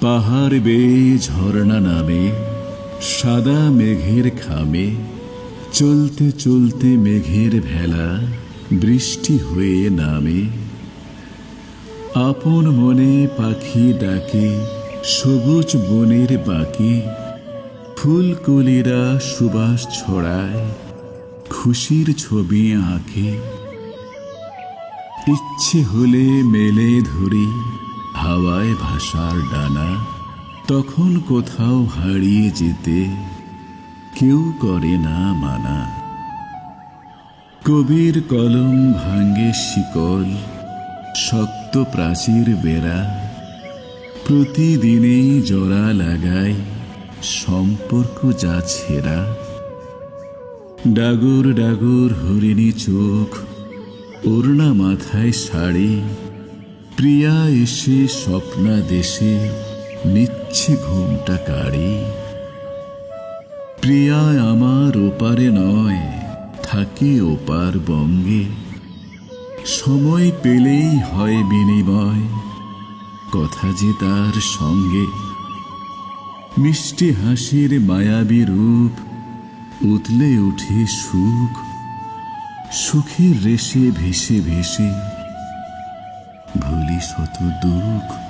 পাহাড় বেয়ে ঝর্ণা নামে, সাদা মেঘের খামে, চলতে চলতে মেঘের ভেলা বৃষ্টি হয়ে নামে। আপন মনে পাখি ডাকে, সবুজ বনের বাকি, ফুলকলিরা সুবাস ছড়ায়, খুশির ছবি আঁকে। ইচ্ছে হলে মেলে ধরি হাওয়ায় ভাষার ডানা, তখন কোথাও হারিয়ে যেতে কেউ করে না মানা। কবির কলম ভাঙ্গে শিকল, শক্ত প্রাচীর বেড়া, প্রতিদিনেই জোড়া লাগাই সম্পর্ক যা ছেঁড়া। ডাগর ডাগর হরিণী চোখ, ওড়না মাথায় শাড়ি প্রিয়া এসে স্বপ্না দেশে, নিচ্ছে ঘুমটা কাড়ি। প্রিয়া আমার ওপারে নয়, থাকে ওপার বঙ্গে। সময় পেলেই হয় বিনিময়, কথা যে তার সঙ্গে। মিষ্টি হাসির মায়াবী রূপ উতলে উঠে সুখ, সুখের রেশে ভেসে ভেসে। ભૂલીશ હોતું દુઃખ?